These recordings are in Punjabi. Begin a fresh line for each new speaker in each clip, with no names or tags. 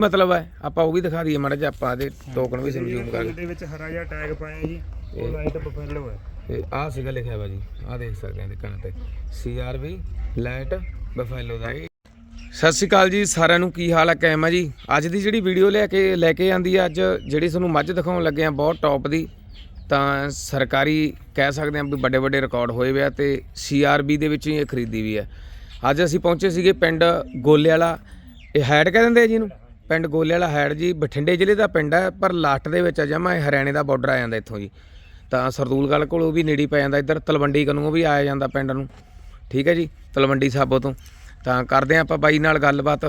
ਮਤਲਬ ਹੈ ਆਪਾਂ ਉਹ ਵੀ ਦਿਖਾ ਦਈਏ ਮਾੜਾ ਜਿਹਾ ਆਪਾਂ ਦੇ ਟੋਕਨ ਵੀ ਜ਼ੂਮ ਕਰਕੇ
ਦੇ ਵਿੱਚ ਹਰਾ ਜਿਹਾ ਟੈਗ ਪਾਇਆ ਜੀ ਉਹ ਲਾਈਟ ਬਫੈਲੋ ਹੈ
ਤੇ ਆਹ ਸੀਗਾ ਲਿਖਿਆ ਵਾ ਜੀ ਆਹ ਦੇਖ ਸਕਦੇ ਆ ਦੁਕਾਨ ਤੇ। ਸੀਆਰਵੀ ਲਾਈਟ ਬਫੈਲੋ ਦਾ ਸਤਿ ਸ਼੍ਰੀ ਅਕਾਲ ਜੀ ਸਾਰਿਆਂ ਨੂੰ ਕੀ ਹਾਲ ਹੈ ਕੈਮ ਆ ਜੀ? ਅੱਜ ਦੀ ਜਿਹੜੀ ਵੀਡੀਓ ਲੈ ਕੇ ਲੈ ਕੇ ਆਂਦੀ ਆ ਅੱਜ ਜਿਹੜੀ ਤੁਹਾਨੂੰ ਮੱਝ ਦਿਖਾਉਣ ਲੱਗੇ ਆ ਬਹੁਤ ਟੌਪ ਦੀ ਤਾਂ ਸਰਕਾਰੀ ਕਹਿ ਸਕਦੇ ਆ ਵੀ ਵੱਡੇ ਵੱਡੇ ਰਿਕਾਰਡ ਹੋਏ ਵੇ ਆ ਤੇ ਸੀਆਰਬੀ ਦੇ ਵਿੱਚ ਹੀ ਇਹ ਖਰੀਦੀ ਵੀ ਹੈ ਅੱਜ ਅਸੀਂ ਪਹੁੰਚੇ ਸੀਗੇ ਪਿੰਡ ਗੋਲੇ ਵਾਲਾ ਇਹ ਹੈਡ ਕਹਿ ਦਿੰਦੇ ਆ ਜੀ ਇਹਨੂੰ? ਪਿੰਡ ਗੋਲੇ ਵਾਲਾ ਹੈਡ ਜੀ, ਬਠਿੰਡੇ ਜ਼ਿਲ੍ਹੇ ਦਾ ਪਿੰਡ ਹੈ, ਪਰ ਲਾਸਟ ਦੇ ਵਿੱਚ ਆ ਜਮਾ ਇਹ ਹਰਿਆਣੇ ਦਾ ਬਾਰਡਰ ਆ ਜਾਂਦਾ ਇੱਥੋਂ ਜੀ। ਤਾਂ ਸਰਦੂਲਗੜ੍ਹ ਕੋਲੋਂ ਵੀ ਨੇੜੇ ਪੈ ਜਾਂਦਾ, ਇੱਧਰ ਤਲਵੰਡੀ ਕਨੂੰ ਵੀ ਆਇਆ ਜਾਂਦਾ ਪਿੰਡ ਨੂੰ। ਠੀਕ ਹੈ ਜੀ, ਤਲਵੰਡੀ ਸਾਬੋ ਤੋਂ। ਤਾਂ ਕਰਦੇ ਹਾਂ ਆਪਾਂ ਬਾਈ ਨਾਲ ਗੱਲਬਾਤ।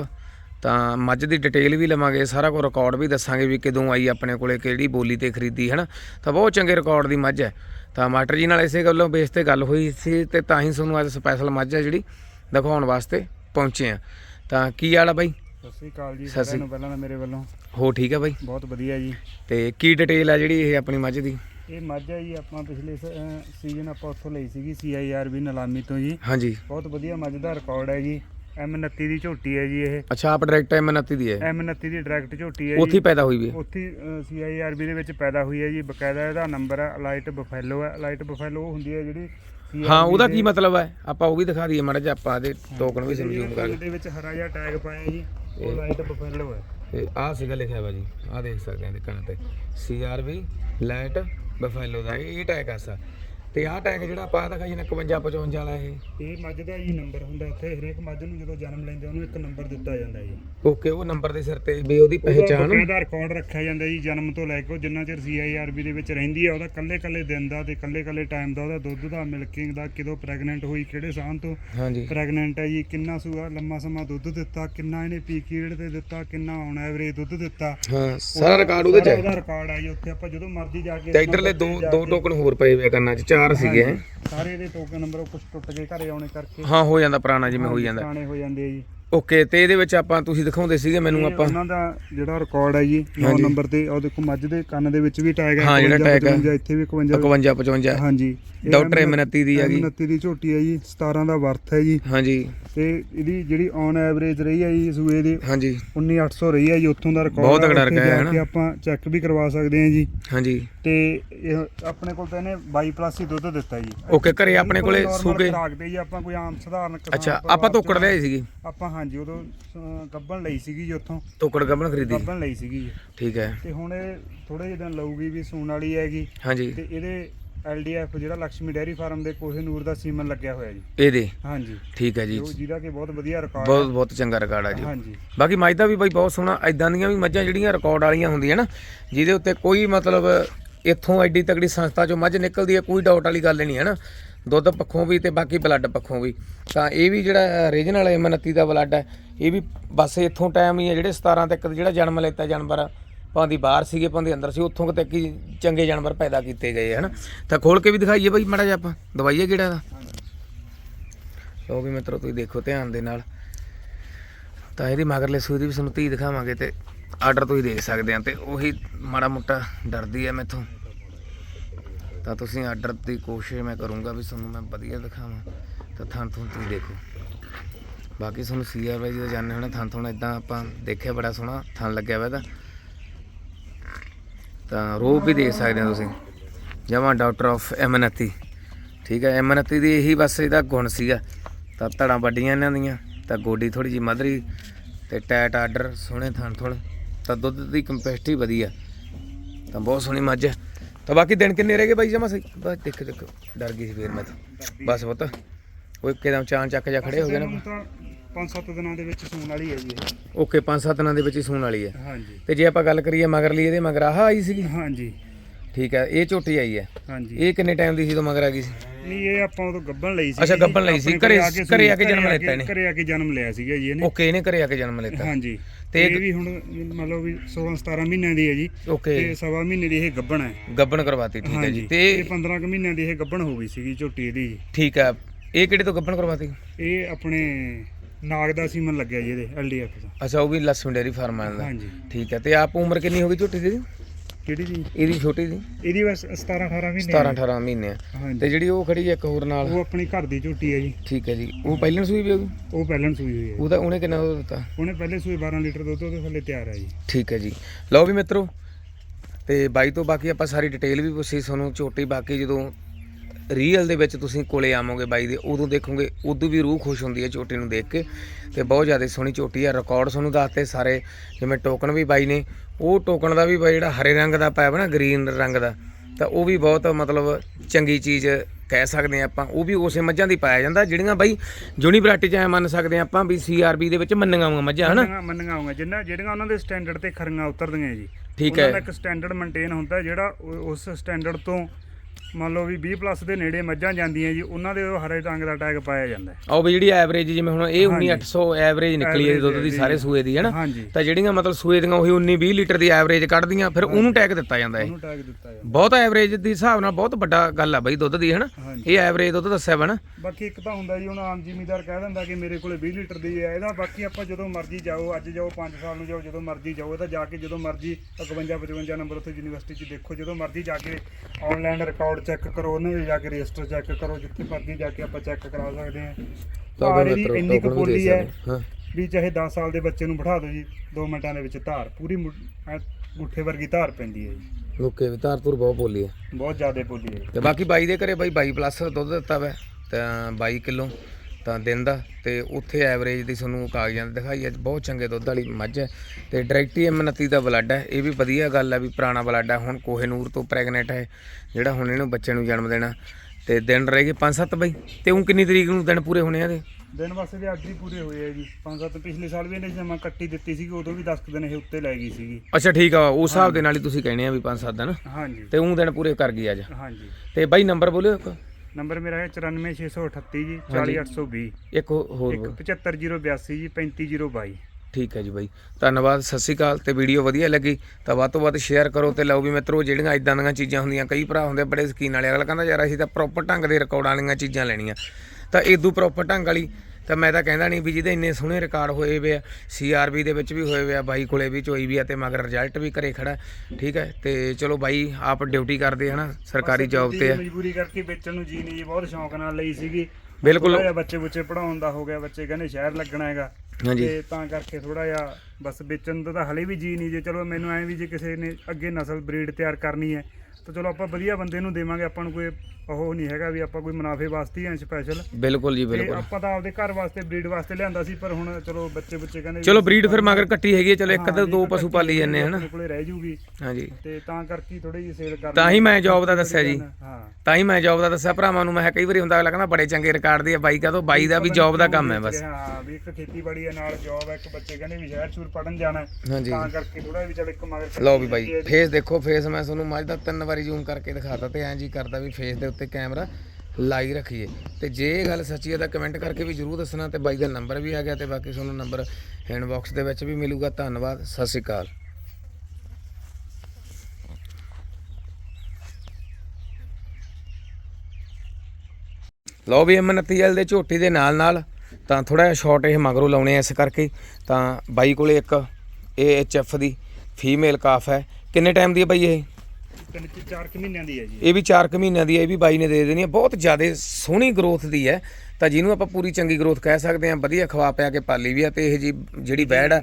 ਤਾਂ ਮੱਝ ਦੀ ਡਿਟੇਲ ਵੀ ਲਵਾਂਗੇ, ਸਾਰਾ ਕੁਝ ਰਿਕਾਰਡ ਵੀ ਦੱਸਾਂਗੇ ਵੀ ਕਦੋਂ ਆਈ ਆਪਣੇ ਕੋਲੇ, ਕਿਹੜੀ ਬੋਲੀ ਤੇ ਖਰੀਦੀ ਹੈ ਨਾ ਤਾਂ ਬਹੁਤ ਚੰਗੇ ਰਿਕਾਰਡ ਦੀ ਮੱਝ ਹੈ। ਤਾਂ ਮਾਟਰ ਜੀ ਨਾਲ ਇਸੇ ਗੱਲੋਂ ਬੇਸ ਤੇ ਗੱਲ ਹੋਈ ਸੀ ਤੇ ਤਾਂ ਹੀ ਤੁਹਾਨੂੰ ਅੱਜ ਸਪੈਸ਼ਲ ਮੱਝ ਹੈ ਜਿਹੜੀ ਦਿਖਾਉਣ ਵਾਸਤੇ ਪਹੁੰਚੇ ਆ ਤਾਂ ਕੀ ਹਾਲ ਆ ਬਾਈ?
ਸਤਿ ਸ੍ਰੀ ਅਕਾਲ ਜੀ
ਸਤਿ
ਸਾਰਿਆਂ ਨੂੰ ਪਹਿਲਾਂ ਤਾਂ ਮੇਰੇ ਵੱਲੋਂ।
ਹੋ ਠੀਕ ਹੈ ਬਾਈ?
ਬਹੁਤ ਵਧੀਆ ਜੀ।
ਤੇ ਕੀ ਡਿਟੇਲ ਆ ਜਿਹੜੀ ਇਹ ਆਪਣੀ ਮੱਝ ਦੀ?
ਇਹ ਮੱਝ ਹੈ ਜੀ ਆਪਾਂ ਪਿਛਲੇ ਸੀਜ਼ਨ ਆਪਾਂ ਉੱਥੋਂ ਲਈ ਸੀਗੀ ਸੀਆਈਆਰਬੀ ਨਿਲਾਮੀ ਤੋਂ ਜੀ।
ਹਾਂਜੀ।
ਬਹੁਤ ਵਧੀਆ ਮੱਝ ਦਾ ਰਿਕਾਰਡ ਹੈ ਜੀ। M29 ਦੀ ਝੋਟੀ ਹੈ ਜੀ ਇਹ।
ਅੱਛਾ ਆਪ ਡਾਇਰੈਕਟ M29 ਦੀ ਹੈ?
M29 ਦੀ ਡਾਇਰੈਕਟ ਝੋਟੀ ਹੈ
ਉੱਥੇ ਹੀ
ਜੀ
ਪੈਦਾ ਹੋਈ ਵੀ ਹੈ?
ਉੱਥੇ ਸੀਆਈਆਰਬੀ ਦੇ ਵਿੱਚ ਪੈਦਾ ਹੋਈ ਹੈ ਜੀ। ਬਕਾਇਦਾ ਇਹਦਾ ਨੰਬਰ ਹੈ ਲਾਈਟ ਬਫੈਲੋ ਹੈ ਲਾਈਟ ਬਫੈਲੋ ਉਹ ਹੁੰਦੀ ਹੈ ਜਿਹੜੀ
ਹਾਂ
CRB
ਉਹਦਾ
ਦੇ-
ਕੀ ਮਤਲਬ ਹੈ? ਆਪਾਂ ਉਹ ਵੀ ਦਿਖਾ ਦਈਏ ਮਾੜਾ ਜਿਹਾ ਆਪਾਂ ਦੇ ਟੋਕਨ ਵੀ ਜ਼ੂਮ ਕਰਕੇ
ਦੇ ਵਿੱਚ ਹਰਾ ਜਿਹਾ ਟੈਗ ਪਾਇਆ ਜੀ। ਉਹ ਲਾਈਟ ਬਫੈਲੋ ਹੈ
ਤੇ ਆਹ ਸੀਗਾ ਲਿਖਿਆ ਵਾ ਜੀ। ਆਹ ਦੇਖ ਸਕਦੇ ਆ ਦੁਕਾਨ ਤੇ। ਸੀਆਰਵੀ ਲਾਈਟ ਬਫੈਲੋ ਦਾ ਇਹ ਟੈਗ ਆ ਤੇ ਆਹ ਟੈਗ ਜਿਹੜਾ ਆਪਾਂ ਦਿਖਾਈ ਨਾ 51 55 ਵਾਲਾ ਇਹ।
ਇਹ ਮੱਝ ਦਾ ਜੀ ਨੰਬਰ ਹੁੰਦਾ ਉੱਥੇ ਹਰੇਕ ਮੱਝ ਨੂੰ ਜਦੋਂ ਜਨਮ ਲੈਂਦੇ ਉਹਨੂੰ ਇੱਕ ਨੰਬਰ ਦਿੱਤਾ ਜਾਂਦਾ ਜੀ।
ਓਕੇ ਉਹ ਨੰਬਰ ਦੇ ਸਿਰ ਤੇ ਵੀ ਉਹਦੀ ਪਹਿਚਾਣ।
ਉਹਦਾ ਰਿਕਾਰਡ ਰੱਖਿਆ ਜਾਂਦਾ ਜੀ ਜਨਮ ਤੋਂ ਲੈ ਕੇ ਉਹ ਜਿੰਨਾ ਚਿਰ ਸੀਆਈਆਰਬੀ ਦੇ ਵਿੱਚ ਰਹਿੰਦੀ ਹੈ ਉਹਦਾ ਕੱਲੇ ਕੱਲੇ ਦਿਨ ਦਾ ਤੇ ਕੱਲੇ ਕੱਲੇ ਟਾਈਮ ਦਾ ਉਹਦਾ ਦੁੱਧ ਦਾ ਮਿਲਕਿੰਗ ਦਾ ਕਿਦੋਂ ਪ੍ਰੈਗਨੈਂਟ ਹੋਈ ਕਿਹੜੇ ਸਾਲ ਤੋਂ
ਹਾਂਜੀ।
ਪ੍ਰੈਗਨੈਂਟ ਹੈ ਜੀ ਕਿੰਨਾ ਸੂਆ ਲੰਮਾ ਸਮਾਂ ਦੁੱਧ ਦਿੱਤਾ ਕਿੰਨਾ ਇਹਨੇ ਪੀਕ ਰੀਡ ਤੇ ਦਿੱਤਾ ਕਿੰਨਾ ਔਨ ਐਵਰੇਜ ਦੁੱਧ ਦਿੱਤਾ।
ਹਾਂ ਸਾਰਾ ਰਿਕਾਰਡ ਉਹਦੇ ਚ ਹੈ।
ਉਹਦਾ ਰਿਕਾਰਡ ਹੈ ਜੀ ਉੱਥੇ ਆਪਾਂ ਜਦੋਂ ਮਰਜ਼ੀ ਜਾ ਕੇ
ਤੇ ਇਧਰਲੇ ਦੋ ਦੋ ਟੋਕਨ ਹੋਰ ਪਏ ਹੋਏ ਆ ਕੰਨਾਂ 'ਚ ਚਾਰ ਸੀਗੇ। ਹੈਂ।
ਸਾਰੇ ਦੇ ਟੋਕਨ ਨੰਬਰ ਕੁਝ ਟੁੱਟ ਕੇ ਘਰੇ ਆਉਣੇ ਕਰਕੇ।
ਹਾਂ ਹੋ ਜਾਂਦਾ ਪੁਰਾਣਾ ਜਿਵੇਂ ਹੋਈ ਜਾਂਦਾ।
ਪੁਰਾਣੇ ਹੋ ਜਾਂਦੇ ਆ ਜੀ।
ਓਕੇ ਤੇ ਇਹਦੇ ਵਿੱਚ ਆਪਾਂ ਤੁਸੀਂ ਦਿਖਾਉਂਦੇ ਸੀਗੇ ਮੈਨੂੰ ਆਪਾਂ
ਉਹਨਾਂ ਦਾ ਜਿਹੜਾ ਰਿਕਾਰਡ ਹੈ ਜੀ 9
ਹਾਂਜੀ।
ਨੰਬਰ ਤੇ ਉਹ ਦੇਖੋ ਮੱਝ ਦੇ ਕੰਨ ਦੇ ਵਿੱਚ ਵੀ ਟੈਗ ਹੈ
ਹਾਂ, ਜਿਹੜਾ
51,
tag ਹੈ।
55, ਇੱਥੇ ਵੀ 51
51 55
ਹਾਂਜੀ।
ਡਾਕਟਰ M29 ਦੀ ਹੈਗੀ।
29 ਦੀ ਝੋਟੀ ਹੈ ਜੀ 17 ਦਾ ਵਰਥ ਹੈ ਜੀ।
ਹਾਂਜੀ।
ਤੇ ਇਹਦੀ ਜਿਹੜੀ ਔਨ ਐਵਰੇਜ ਰਹੀ ਹੈ ਜੀ ਸੂਏ ਦੀ
ਹਾਂਜੀ।
19800 ਰਹੀ ਹੈ ਜੀ ਉੱਥੋਂ ਦਾ ਰਿਕਾਰਡ
ਬਹੁਤ ਤਗੜਾ record ਹੈ ਨਾ।
ਆਪਾਂ ਚੈੱਕ ਵੀ ਕਰਵਾ ਸਕਦੇ ਹਾਂ ਜੀ।
ਹਾਂਜੀ।
ਤੇ ਇਹ ਆਪਣੇ ਕੋਲ ਤਾਂ ਇਹਨੇ 22 ਪਲੱਸ ਹੀ ਦੁੱਧ ਦਿੱਤਾ ਜੀ।
ਓਕੇ ਘਰੇ ਆਪਣੇ ਕੋਲੇ
normal
ਸੂਕੇ।
ਖੁਰਾਕ ਦੇ ਜੀ ਆਪਾਂ ਕੋਈ ਆਮ ਸਧਾਰਨ
ਅੱਛਾ ਆਪਾਂ ਤੋਕੜ ਲਿਆਈ ਸੀਗੀ?
ਆਪਾਂ ਹਾਂਜੀ ਉਦੋਂ ਅਹ, ਗੱਭਣ ਲਈ ਸੀਗੀ ਜੀ ਉੱਥੋਂ।
ਤੋਕੜ ਗੱਬਣ ਖਰੀਦੀ।
ਗੱਭਣ ਲਈ ਸੀਗੀ ਜੀ।
ਠੀਕ ਹੈ।
ਤੇ ਹੁਣ ਇਹ ਥੋੜੇ ਜਿਹੇ ਦਿਨ ਲਊਗੀ ਵੀ ਸੂਣ ਵਾਲੀ ਹੈਗੀ।
ਹਾਂਜੀ।
ਤੇ ਇਹਦੇ ਐਲਡੀਐਫ ਜਿਹੜਾ ਲక్ష్ਮੀ ਡੈਰੀ ਫਾਰਮ ਦੇ ਕੋਹੇ ਨੂਰ ਦਾ ਸੀਮਨ ਲੱਗਿਆ ਹੋਇਆ ਜੀ।
ਇਹਦੇ?
ਹਾਂਜੀ।
ਠੀਕ ਹੈ ਜੀ।
ਜੋ ਜਿਹਦਾ ਕਿ ਬਹੁਤ ਵਧੀਆ ਰਿਕਾਰਡ
ਬਹੁਤ ਬਹੁਤ ਚੰਗਾ ਰਿਕਾਰਡ ਆ ਜੀ।
ਹਾਂਜੀ।
ਬਾਕੀ ਮੱਝ ਦਾ ਵੀ ਬਾਈ ਬਹੁਤ ਸੋਹਣਾ ਐਦਾਂ ਦੀਆਂ ਵੀ ਮੱਝਾਂ ਜਿਹੜੀਆਂ ਰਿਕਾਰਡ ਵਾਲੀਆਂ ਹੁੰਦੀਆਂ ਨਾ ਜਿਹਦੇ ਉੱਤੇ ਕੋਈ ਮਤਲਬ ਇੱਥੋਂ ਐਡੀ ਤਕੜੀ ਸੰਸਥਾ ਚੋਂ ਮੱਝ ਨਿਕਲਦੀ ਹੈ ਕੋਈ ਡਾਊਟ ਵਾਲੀ ਗੱਲ ਨਹੀਂ ਹੈ ਨਾ। ਦੁੱਧ ਪੱਖੋਂ ਵੀ ਤੇ ਬਾਕੀ ਬਲੱਡ ਪੱਖੋਂ ਵੀ। ਤਾਂ ਇਹ ਵੀ ਜਿਹੜਾ ਰੀਜਨਲ M29 ਦਾ ਬਲੱਡ ਹੈ, ਇਹ ਵੀ ਬਸ ਇੱਥੋਂ ਟਾਈਮ ਹੀ ਹੈ ਜਿਹੜੇ 17 ਤੱਕ ਜਿਹੜਾ ਜਨਮ ਲੈਤਾ ਜਾਨਵਰ ਭਾਂਦੀ ਬਾਹਰ ਸੀਗੇ ਭਾਂਦੀ ਅੰਦਰ ਸੀ, ਉੱਥੋਂ ਕਿਤੇ ਹੀ ਚੰਗੇ ਜਾਨਵਰ ਪੈਦਾ ਕੀਤੇ ਗਏ ਹਨ। ਤਾਂ ਖੋਲ ਕੇ ਵੀ ਦਿਖਾਈਏ ਬਾਈ ਮਾੜਾ ਜਿਹਾ ਆਪਾਂ, ਦਵਾਈਏ ਕਿਹੜਾ ਦਾ ਲੋ ਵੀ ਮਿੱਤਰੋ, ਤੁਸੀਂ ਦੇਖੋ ਧਿਆਨ ਦੇ ਨਾਲ। ਤਾਂ ਇਹਦੀ ਮਗਰਲੇ ਸੂਈ ਦੀ ਵੀ ਤੁਹਾਨੂੰ ਧੀ ਦਿਖਾਵਾਂਗੇ ਤੇ ਆਰਡਰ ਤੁਸੀਂ ਦੇਖ ਸਕਦੇ ਆ ਤੇ ਉਹੀ ਮਾੜਾ ਮੋਟਾ ਡਰਦੀ ਹੈ ਮੈਥੋਂ। ਤਾਂ ਤੁਸੀਂ ਆਰਡਰ ਦੀ ਕੋਸ਼ਿਸ਼ ਮੈਂ ਕਰੂੰਗਾ ਵੀ ਤੁਹਾਨੂੰ ਮੈਂ ਵਧੀਆ ਦਿਖਾਵਾਂ। ਤਾਂ ਥਾਂ ਥੂੰ ਤੁਸੀਂ ਦੇਖੋ। ਬਾਕੀ ਤੁਹਾਨੂੰ ਸੀਆਰ ਵਾਈ ਜਦੋਂ ਜਾਣਦੇ ਹੋਣੇ, ਥਾਂ ਥੂਣ ਇਦਾਂ ਆਪਾਂ ਦੇਖਿਆ ਬੜਾ ਸੋਹਣਾ, ਥਾਂ ਲੱਗਿਆ ਹੋਇਆ ਇਹਦਾ। ਤਾਂ ਰੋਪ ਵੀ ਦੇਖ ਸਕਦੇ ਹੋ ਤੁਸੀਂ। ਜਮਾ ਡਾਕਟਰ ਆਫ ਐਮਨਤੀ ਠੀਕ ਹੈ ਐਮਨਤੀ ਦੀ ਇਹੀ ਬਸ ਇਹਦਾ ਗੁਣ ਸੀਗਾ। ਤਾਂ ਧੜਾਂ ਵੱਡੀਆਂ ਇਹਨਾਂ ਦੀਆਂ, ਤਾਂ ਗੋਡੀ ਥੋੜੀ ਜੀ ਮਧਰੀ ਤੇ ਟੈਟ ਆਰਡਰ ਸੋਹਣੇ ਥਣ ਥੋੜ ਤਾਂ ਦੁੱਧ ਦੀ ਕੰਪੈਸਿਟੀ ਵਧੀਆ। ਤਾਂ ਬਹੁਤ ਸੋਹਣੀ ਮੱਝ ਹੈ। ਤਾਂ ਬਾਕੀ ਦਿਨ ਕਿੰਨੇ ਰਹਿ ਗਏ ਬਾਈ ਜਮਾ ਸਹੀ? ਬਸ ਦੇਖ ਦੇਖ ਡਰ ਗਈ ਸੀ ਫੇਰ ਮੈਂ ਤਾਂ। ਬਸ ਪੁੱਤ ਉਹ ਇੱਕਦਮ ਚਾਂ ਚੱਕ ਜਾ ਖੜੇ ਹੋ ਗਏ ਨਾ।
ਤਾਂ 5-7 ਦਿਨਾਂ ਦੇ ਵਿੱਚ ਸੂਣ ਵਾਲੀ ਹੈ ਜੀ ਇਹ।
ਓਕੇ 5-7 ਦਿਨਾਂ ਦੇ ਵਿੱਚ ਹੀ ਸੂਣ ਵਾਲੀ ਹੈ।
ਹਾਂਜੀ।
ਤੇ ਜੇ ਆਪਾਂ ਗੱਲ ਕਰੀਏ ਮਗਰ ਲਈ ਇਹਦੇ ਮਗਰ ਆਹ ਆਈ ਸੀਗੀ?
ਹਾਂਜੀ।
ਠੀਕ ਹੈ ਇਹ ਝੋਟੀ ਆਈ ਹੈ।
ਹਾਂਜੀ।
ਇਹ ਕਿੰਨੇ ਟਾਈਮ ਦੀ ਸੀ ਤੋਂ ਮਗਰ ਆ ਗਈ ਸੀ?
ਨਹੀਂ ਇਹ ਆਪਾਂ ਉਦੋਂ ਗੱਭਣ ਲਈ ਸੀ
ਅੱਛਾ, ਗੱਭਣ ਲਈ ਸੀ। ਘਰੇ- ਘਰੇ ਆ ਕੇ ਜਨਮ ਲਿੱਤਾ ਇਹਨੇ।
ਘਰੇ ਆ ਕੇ ਜਨਮ ਲਿਆ ਸੀਗਾ ਜੀ ਇਹਨੇ।
ਓਕੇ ਇਹਨੇ ਘਰੇ ਆ ਕੇ ਜਨਮ ਲਿੱਤਾ।
ਹਾਂਜੀ।
ਤੇ
ਇਹ ਵੀ ਹੁਣ ਮਤਲਬ ਵੀ 16 17 ਮਹੀਨਿਆਂ ਦੀ ਹੈ ਜੀ।
ਓਕੇ।
ਤੇ ਸਵਾ ਮਹੀਨੇ ਦੀ ਇਹ ਗੱਭਣ ਹੈ।
ਗੱਬਣ ਕਰਵਾਤੀ ਠੀਕ ਹੈ ਜੀ। ਤੇ
ਇਹ 15 ਕੁ ਮਹੀਨਿਆਂ ਦੀ ਇਹ ਗੱਭਣ ਹੋ ਗਈ ਸੀਗੀ ਝੋਟੀ ਇਹਦੀ।
ਠੀਕ ਹੈ। ਇਹ ਕਿਹੜੇ ਤੋਂ ਗੱਬਣ ਕਰਵਾਤੀ?
ਇਹ ਆਪਣੇ ਨਾਗ ਦਾ ਸੀਮਨ ਲੱਗਿਆ ਜੀ ਇਹਦੇ ਐਲਡੀਐਫ ਦਾ।
ਅੱਛਾ ਉਹ ਵੀ ਲక్ష్ਮੀ ਡੇਰੀ ਫਾਰਮ ਵਾਲਾ ਦਾ।
ਹਾਂਜੀ।
ਠੀਕ ਹੈ। ਤੇ ਆਪ ਉਮਰ ਕਿੰਨੀ ਹੋ ਗਈ ਝੋਟੀ ਦੀ?
ਕਿਹੜੀ ਦੀ?
ਇਹਦੀ ਛੋਟੀ ਦੀ।
ਇਹਦੀ ਬਸ 17 18 ਮਹੀਨੇ
17 18 ਮਹੀਨੇ ਆ।
ਹਾਂਜੀ।
ਤੇ ਜਿਹੜੀ ਉਹ ਖੜੀ ਹੈ ਇੱਕ ਹੋਰ ਨਾਲ।
ਉਹ ਆਪਣੀ ਘਰ ਦੀ ਝੋਟੀ ਹੈ ਜੀ।
ਠੀਕ ਹੈ ਜੀ। ਉਹ ਪਹਿਲਾਂ ਸੂਈ ਵੀ
ਉਹ ਪਹਿਲਾਂ ਸੂਈ ਹੋਈ ਹੈ
ਉਹਦਾ ਉਹਨੇ ਕਿੰਨਾ ਦੁੱਧ ਦਿੱਤਾ?
ਉਹਨੇ ਪਹਿਲੇ ਸੂਈ 12 ਲੀਟਰ ਦੁੱਧ ਉਹਦੇ ਥੱਲੇ ਤਿਆਰ ਹੈ ਜੀ।
ਠੀਕ ਹੈ ਜੀ। ਲਓ ਵੀ ਮਿੱਤਰੋ ਤੇ ਬਾਈ ਤੋਂ ਬਾਕੀ ਆਪਾਂ ਸਾਰੀ ਡਿਟੇਲ ਵੀ ਪੁੱਛੀ ਤੁਹਾਨੂੰ ਝੋਟੀ ਬਾਕੀ ਜਦੋਂ ਰੀਅਲ ਦੇ ਵਿੱਚ ਤੁਸੀਂ ਕੋਲੇ ਆਵੋਗੇ ਬਾਈ ਦੇ ਉਦੋਂ ਦੇਖੋਗੇ ਉਦੋਂ ਵੀ ਰੂਹ ਖੁਸ਼ ਹੁੰਦੀ ਹੈ ਝੋਟੀ ਨੂੰ ਦੇਖ ਕੇ। ਤੇ ਬਹੁਤ ਜ਼ਿਆਦਾ ਸੋਹਣੀ ਝੋਟੀ ਹੈ ਰਿਕਾਰਡ ਤੁਹਾਨੂੰ ਦੱਸਤੇ ਸਾਰੇ ਜਿਵੇਂ ਟੋਕਨ ਵੀ ਬਾਈ ਨੇ ਉਹ ਟੋਕਨ ਦਾ ਵੀ ਬਾਈ ਜਿਹੜਾ ਹਰੇ ਰੰਗ ਦਾ ਪਾਇਆ ਨਾ ਗ੍ਰੀਨ ਰੰਗ ਦਾ ਤਾਂ ਉਹ ਵੀ ਬਹੁਤ ਮਤਲਬ ਚੰਗੀ ਚੀਜ਼ ਕਹਿ ਸਕਦੇ ਆ ਆਪਾਂ ਉਹ ਵੀ ਉਸੇ ਮੱਝਾਂ ਦੀ ਪਾਇਆ ਜਾਂਦਾ ਜਿਹੜੀਆਂ ਬਾਈ ਯੂਨੀਵਰਸਿਟੀ ਚ ਐ ਮੰਨ ਸਕਦੇ ਆ ਆਪਾਂ ਵੀ ਸੀਆਰਬੀ ਦੇ ਵਿੱਚ ਮੰਨੀਆਂ ਹੋਈਆਂ ਮੱਝਾਂ ਹਨਾ?
ਮੰਨੀਆਂ ਹੋਊਗਾ ਜਿੰਨਾ ਜਿਹੜੀਆਂ ਉਹਨਾਂ ਦੇ ਸਟੈਂਡਰਡ ਤੇ ਖਰੀਆਂ ਉਤਰਦੀਆਂ ਜੀ।
ਠੀਕ
ਉਹਨਾਂ
ਹੈ।
ਦਾ ਇੱਕ ਸਟੈਂਡਰਡ ਮੇਨਟੇਨ ਹੁੰਦਾ ਜਿਹੜਾ ਉਸ ਸਟੈਂਡਰਡ ਤੋਂ ਮੰਨ ਲਓ ਵੀ 20 ਪਲੱਸ ਦੇ ਨੇੜੇ ਮੱਝਾਂ ਜਾਂਦੀਆਂ ਜੀ ਉਹਨਾਂ ਦੇ ਉਹ ਹਰੇ ਰੰਗ ਦਾ ਟੈਗ ਪਾਇਆ ਜਾਂਦਾ ਹੈ।
ਆਓ ਵੀ ਜਿਹੜੀ ਐਵਰੇਜ ਜਿਵੇਂ ਹੁਣ ਇਹ 19800 ਐਵਰੇਜ ਨਿਕਲੀ ਹੈ ਦੁੱਧ ਦੀ ਸਾਰੇ ਸੂਏ ਦੀ ਹੈ ਨਾ?
ਹਾਂਜੀ।
ਤਾਂ ਜਿਹੜੀਆਂ ਮਤਲਬ ਸੂਏ ਦੀਆਂ ਉਹੀ 19 20 ਲੀਟਰ ਦੀ ਐਵਰੇਜ ਕੱਢਦੀਆਂ ਫਿਰ ਉਹਨੂੰ ਟੈਗ ਦਿੱਤਾ ਜਾਂਦਾ ਹੈ
ਉਹਨੂੰ ਟੈਗ ਦਿੱਤਾ ਜਾਂਦਾ।
ਬਹੁਤ ਐਵਰੇਜ ਦੇ ਹਿਸਾਬ ਨਾਲ ਬਹੁਤ ਵੱਡਾ ਗੱਲ ਆ ਬਈ ਦੁੱਧ ਦੀ ਹੈ ਨਾ? ਇਹ ਐਵਰੇਜ ਦੁੱਧ ਦੱਸਿਆ ਵਾ ਨਾ।
ਬਾਕੀ ਇੱਕ ਤਾਂ ਹੁੰਦਾ ਜੀ ਹੁਣ ਆਮ ਜ਼ਿਮੀਦਾਰ ਕਹਿ ਦਿੰਦਾ ਕਿ ਮੇਰੇ ਕੋਲੇ 20 ਲੀਟਰ ਦੀ ਹੈ ਇਹਦਾ ਬਾਕੀ ਆਪਾਂ ਜਦੋਂ ਮਰਜ਼ੀ ਜਾਓ ਅੱਜ ਜਾਓ 5 ਸਾਲ ਨੂੰ ਜਾਓ ਜਦੋਂ ਮਰਜ਼ੀ ਜਾਓ ਇਹ ਤਾਂ ਜਾ ਕੇ ਜਦੋਂ ਮਰਜ਼ੀ 51 55 ਨੰਬਰ ਉੱਤੇ ਯੂਨੀਵਰਸਿਟੀ 'ਚ ਦੇਖੋ ਜਦੋਂ ਮਰਜ਼ੀ ਜਾ ਕੇ ਆਨਲਾਈਨ ਰਿਕਾਰਡ ਚੈੱਕ ਕਰੋ ਉਹਨਾਂ ਦੇ ਜਾ ਕੇ ਰਜਿਸਟਰ ਚੈੱਕ ਕਰੋ ਜਿੱਥੇ ਮਰਜ਼ੀ ਜਾ ਕੇ ਆਪਾਂ ਚੈੱਕ ਕਰਾ ਸਕਦੇ ਹਾਂ। ਧਾਰ ਇਹਦੀ ਇੰਨੀ ਕੁ ਪੋਲੀ ਹੈ ਵੀ ਚਾਹੇ 10 ਸਾਲ ਦੇ ਬੱਚੇ ਨੂੰ ਬਿਠਾ ਦਿਓ ਜੀ 2 ਮਿੰਟਾਂ ਦੇ ਵਿੱਚ ਧਾਰ ਪੂਰੀ ਗੁੱਠੇ ਵਰਗੀ ਧਾਰ ਪੈਂਦੀ ਹੈ ਜੀ।
ਲੋਕੇ ਵੀ ਧਾਰ ਧੁਰ ਬਹੁਤ ਬੋਲੀ ਹੈ।
ਬਹੁਤ ਜ਼ਿਆਦਾ ਪੋਲੀ ਹੈ।
ਤੇ ਬਾਕੀ ਬਾਈ ਦੇ ਘਰੇ ਬਾਈ 22 ਪਲੱਸ ਦੁੱਧ ਦਿੱਤਾ ਵਾ ਤਾਂ 22 ਕਿਲੋ। ਤਾਂ ਦਿਨ ਦਾ ਤੇ ਉੱਥੇ ਐਵਰੇਜ ਦੀ ਤੁਹਾਨੂੰ ਕਾਗਜ਼ਾਂ ਤੇ ਦਿਖਾਈ ਹੈ। ਬਹੁਤ ਚੰਗੇ ਦੁੱਧ ਵਾਲੀ ਮੱਝ ਹੈ ਤੇ ਡਾਇਰੈਕਟਲੀ M29 ਦਾ ਬਲੱਡ ਹੈ। ਇਹ ਵੀ ਵਧੀਆ ਗੱਲ ਹੈ ਵੀ ਪੁਰਾਣਾ ਬਲੱਡ ਹੈ। ਹੁਣ ਕੋਹੇਨੂਰ ਤੋਂ ਪ੍ਰੈਗਨੈਂਟ ਹੈ ਜਿਹੜਾ ਹੁਣ ਇਹਨੂੰ ਬੱਚੇ ਨੂੰ ਜਨਮ ਦੇਣਾ। ਤੇ ਦਿਨ ਰਹਿ ਗਏ 5-7 ਬਾਈ। ਤੇ ਉਹ ਕਿੰਨੀ ਤਰੀਕ ਨੂੰ ਦਿਨ ਪੂਰੇ ਹੋਣੇ ਆ
ਦਿਨ ਵਾਸਤੇ ਦੇ ਅੱਜ ਹੀ ਪੂਰੇ ਹੋਏ ਆ ਜੀ। ਪੰਜ ਸੱਤ ਪਿਛਲੇ ਸਾਲ ਵੀ ਇਹਨੇ ਜਮਾ ਕੱਟੀ ਦਿੱਤੀ ਸੀਗੀ ਉਦੋਂ ਵੀ 10 ਕੁ ਦਿਨ ਇਹ ਉੱਤੇ ਲੈ ਗਈ ਸੀਗੀ।
ਅੱਛਾ ਠੀਕ ਆ। ਉਸ ਹਿਸਾਬ ਦੇ ਨਾਲ ਹੀ ਤੁਸੀਂ ਕਹਿਣੇ ਆ ਵੀ 5-7 ਦਿਨ।
ਹਾਂਜੀ।
ਤੇ ਉਹ ਦਿਨ ਪੂਰੇ ਕਰ ਗਈ ਅੱਜ।
ਹਾਂਜੀ।
ਤੇ ਬਾਈ ਨੰਬਰ ਬੋਲਿਓ ਇੱਕ।
ਨੰਬਰ ਮੇਰਾ ਹੈ 94638 ਜੀ 40820
ਇੱਕ ਹੋ- ਹੋਰ
ਇੱਕ
ਬੋਲ
75082 ਜੀ 35022
ਠੀਕ ਹੈ ਜੀ ਬਾਈ। ਧੰਨਵਾਦ ਸਤਿ ਸ਼੍ਰੀ ਅਕਾਲ। ਤੇ ਵੀਡੀਓ ਵਧੀਆ ਲੱਗੀ ਤਾਂ ਵੱਧ ਤੋਂ ਵੱਧ ਸ਼ੇਅਰ ਕਰੋ ਤੇ ਲਓ ਵੀ ਮਿੱਤਰੋ ਜਿਹੜੀਆਂ ਇਦਾਂ ਦੀਆਂ ਚੀਜ਼ਾਂ ਹੁੰਦੀਆਂ ਕਈ ਭਰਾ ਹੁੰਦੇ ਬੜੇ ਸਕੀਨ ਵਾਲੇ ਅਗਲਾ ਕਹਿੰਦਾ ਯਾਰ ਅਸੀਂ ਤਾਂ ਪ੍ਰੋਪਰ ਢੰਗ ਦੇ ਰਿਕਾਰਡਾਂ ਵਾਲੀਆਂ ਚੀਜ਼ਾਂ ਲੈਣੀਆਂ। ਤਾਂ ਇਦੋਂ ਪ੍ਰੋਪਰ ਢੰਗ ਵਾਲੀ ਤਾਂ ਮੈਂ ਤਾਂ ਕਹਿੰਦਾ ਨਹੀਂ ਵੀ ਜਿਹਦੇ ਇੰਨੇ ਸੋਹਣੇ ਰਿਕਾਰਡ ਹੋਏ ਵੇ ਆ ਸੀਆਰਬੀ ਦੇ ਵਿੱਚ ਵੀ ਹੋਏ ਵੇ ਆ ਬਾਈ ਕੋਲੇ ਵੀ ਚੋਈ ਵੀ ਆ ਤੇ ਮਗਰ ਰਿਜ਼ਲਟ ਵੀ ਘਰੇ ਖੜਾ ਠੀਕ ਹੈ ਤੇ ਚਲੋ ਬਾਈ ਆਪ ਡਿਊਟੀ ਕਰਦੇ ਹਨਾ ਸਰਕਾਰੀ ਜੌਬ ਤੇ ਆ।
ਮਜਬੂਰੀ ਕਰਕੇ ਵੇਚਣ ਨੂੰ ਜੀ ਨਹੀਂ ਜੀ ਬਹੁਤ ਸ਼ੌਂਕ ਨਾਲ ਲਈ ਸੀਗੀ।
ਬਿਲਕੁਲ।
ਬੱਚੇ ਬੁੱਚੇ ਪੜਾਉਣ ਦਾ ਹੋ ਗਿਆ ਬੱਚੇ ਕਹਿੰਦੇ ਸ਼ਹਿਰ ਲੱਗਣਾ ਹੈਗਾ।
ਹਾਂਜੀ।
ਤੇ ਤਾਂ ਕਰਕੇ ਥੋੜਾ ਜਿਹਾ ਬਸ ਵੇਚਣ ਦਾ ਤਾਂ ਹਲੇ ਵੀ ਜੀ ਨਹੀਂ ਜੇ ਚਲੋ ਮੈਨੂੰ ਐਂ ਵੀ ਜੇ ਕਿਸੇ ਨੇ ਅੱਗੇ ਨਸਲ ਬਰੀਡ ਤਿਆਰ ਕਰਨੀ ਹੈ ਤਾਂ ਚਲੋ ਆਪਾਂ ਵਧੀਆ ਬੰਦੇ ਨੂੰ ਦੇਵਾਂਗੇ ਆਪਾਂ ਨੂੰ ਕੋਈ ਉਹ ਨਹੀਂ ਹੈਗਾ ਵੀ ਆਪਾਂ ਕੋਈ ਮੁਨਾਫੇ ਵਾਸਤੇ ਹੀ ਆ ਸਪੈਸ਼ਲ
ਬਿਲਕੁਲ ਜੀ
ਤੇ
ਬਿਲਕੁਲ।
ਆਪਾਂ ਤਾਂ ਆਪਦੇ ਘਰ ਵਾਸਤੇ ਬਰੀਡ ਵਾਸਤੇ ਲਿਆਂਦਾ ਸੀ ਪਰ ਹੁਣ ਚਲੋ ਬੱਚੇ ਬੱਚੇ ਕਹਿੰਦੇ
ਚਲੋ ਬਰੀਡ ਫਿਰ ਮਗਰ ਕੱਟੀ ਹੈਗੀ ਹੈ ਚਲੋ ਇੱਕ ਤਾਂ ਦੋ ਪਸ਼ੂ ਪਾਲੀ ਜਾਂਦੇ ਹਨਾ?
ਆਪਣੇ ਕੋਲੇ ਰਹਿ ਜੂਗੀ।
ਹਾਂਜੀ।
ਤੇ ਤਾਂ ਕਰਕੇ ਥੋੜੀ ਜਿਹੀ ਸੇਲ ਕਰ
ਤਾਂ ਹੀ ਮੈਂ ਜੌਬ ਦਾ ਦੱਸਿਆ ਜੀ।
ਹਾਂ।
ਤਾਂ ਹੀ ਮੈਂ ਜੌਬ ਦਾ ਦੱਸਿਆ ਭਰਾਵਾਂ ਨੂੰ ਮੈਂ ਕਿਹਾ ਕਈ ਵਾਰੀ ਹੁੰਦਾ ਕਹਿੰਦਾ ਬੜੇ ਚੰਗੇ ਰਿਕਾਰਡ ਦੀ ਆ ਬਾਈ ਕਾ ਤੋਂ ਬਾਈ ਦਾ ਵੀ ਜੌਬ ਦਾ ਕੰਮ ਹੈ ਬਸ।
ਹਾਂ ਵੀ ਇੱਕ ਖੇਤੀਬਾੜੀ ਨਾਲ ਜੌਬ ਹੈ ਇੱਕ ਬੱਚੇ ਕਹਿੰਦੇ ਵੀ ਸ਼ਹਿਰ ਸ਼ੂਰ ਪੜਨ ਜਾਣਾ ਹੈ।
ਹਾਂਜੀ।
ਤਾਂ ਕਰਕੇ ਥੋੜਾ ਵੀ ਚਲ ਇੱਕ ਮਗਰ
ਲਓ ਵੀ ਬਾਈ ਫੇਸ ਦੇਖੋ ਫੇਸ ਮੈਂ ਤੁਹਾਨੂੰ ਮੱਝ ਦਾ ਤਿੰਨ ਵਾਰੀ ਜ਼ੂਮ ਕਰਕੇ ਦਿਖਾਤਾ ਤੇ ਐਂ ਜੀ ਕਰਦਾ ਵੀ ਫੇਸ ਦੇ ਉੱਤੇ ਕੈਮਰਾ ਲਾਈ ਰੱਖੀਏ। ਤੇ ਜੇ ਇਹ ਗੱਲ ਸੱਚੀ ਹੈ ਤਾਂ ਕਮੈਂਟ ਕਰਕੇ ਵੀ ਜਰੂਰ ਦੱਸਣਾ ਤੇ ਬਾਈ ਦਾ ਨੰਬਰ ਵੀ ਆ ਗਿਆ ਤੇ ਬਾਕੀ ਤੁਹਾਨੂੰ ਨੰਬਰ ਇਨਬਾਕਸ ਦੇ ਵਿੱਚ ਵੀ ਮਿਲੂਗਾ। ਧੰਨਵਾਦ, ਸਤਿ ਸ਼੍ਰੀ ਅਕਾਲ। ਲਓ ਵੀ M29L ਦੇ ਝੋਟੀ ਦੇ ਨਾਲ ਨਾਲ ਤਾਂ ਥੋੜਾ ਜਿਹਾ ਸ਼ਾਰਟ ਇਹ ਮਗਰੋਂ ਲਾਉਣੇ ਆ ਇਸ ਕਰਕੇ। ਤਾਂ ਬਾਈ ਕੋਲੇ ਇੱਕ AHF ਦੀ ਫੀਮੇਲ ਕਾਫ ਹੈ। ਕਿੰਨੇ ਟਾਈਮ ਦੀ ਹੈ ਬਾਈ ਇਹ?
ਤਿੰਨ ਚ ਚਾਰ ਕੁ ਮਹੀਨਿਆਂ ਦੀ ਹੈ ਜੀ।
ਇਹ ਵੀ 4 ਕੁ ਮਹੀਨਿਆਂ ਦੀ ਹੈ, ਇਹ ਵੀ ਬਾਈ ਨੇ ਦੇ ਦੇਣੀ ਹੈ। ਬਹੁਤ ਜ਼ਿਆਦਾ ਸੋਹਣੀ ਗਰੋਥ ਦੀ ਹੈ। ਤਾਂ ਜਿਹਨੂੰ ਆਪਾਂ ਪੂਰੀ ਚੰਗੀ ਗਰੋਥ ਕਹਿ ਸਕਦੇ ਹਾਂ, ਵਧੀਆ ਖਵਾ ਪਿਆ ਕੇ ਪਾਲੀ ਵੀ ਆ ਤੇ ਇਹ ਜੀ ਜਿਹੜੀ ਬੈੜ ਆ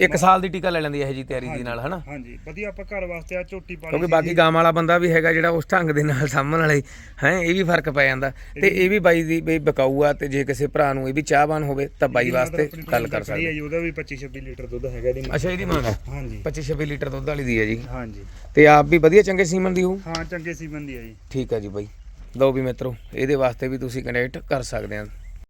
ਇੱਕ ਸਾਲ ਦੀ ਟੀਕਾ ਲੈ ਲੈਂਦੀ ਹੈ ਇਹ ਜੀ ਤਿਆਰੀ ਦੀ ਨਾਲ ਹਨਾ?
ਹਾਂਜੀ ਵਧੀਆ ਆਪਾਂ ਘਰ ਵਾਸਤੇ ਆ ਝੋਟੀ ਪਾਲੀ
ਕਿਉਂਕਿ ਬਾਕੀ ਗਾਂ ਵਾਲਾ ਬੰਦਾ ਵੀ ਹੈਗਾ ਜਿਹੜਾ ਉਸ ਢੰਗ ਦੇ ਨਾਲ ਸਾਹਮਣ ਵਾਲੇ ਹੈ ਇਹ ਵੀ ਫ਼ਰਕ ਪੈ ਜਾਂਦਾ। ਤੇ ਇਹ ਵੀ ਬਾਈ ਦੀ ਬਈ ਬਕਾਊ ਆ ਤੇ ਜੇ ਕਿਸੇ ਭਰਾ ਨੂੰ ਇਹ ਵੀ ਚਾਹਵਾਨ ਹੋਵੇ ਤਾਂ ਬਾਈ ਵਾਸਤੇ ਗੱਲ ਕਰ ਸਕਦੇ।
ਹੈ ਉਹਦਾ ਵੀ 25 26 ਲੀਟਰ ਦੁੱਧ ਹੈਗਾ ਇਹਦੀ
ਅੱਛਾ ਇਹਦੀ ਮੰਗ ਹੈ
ਹਾਂਜੀ।
25 26 ਲੀਟਰ ਦੁੱਧ ਵਾਲੀ ਦੀ ਹੈ ਜੀ।
ਹਾਂਜੀ।
ਤੇ ਆਪ ਵੀ ਵਧੀਆ ਚੰਗੇ ਸੀਮਨ ਦੀ ਹੋ
ਹਾਂ ਚੰਗੇ ਸੀਮਨ ਦੀ ਹੈ ਜੀ।
ਠੀਕ ਹੈ ਜੀ ਬਾਈ। ਲਓ ਵੀ ਮਿੱਤਰੋ ਇਹਦੇ ਵਾਸਤੇ ਵੀ ਤੁਸੀਂ ਕਨੈਕਟ ਕਰ ਸਕਦੇ ਆ।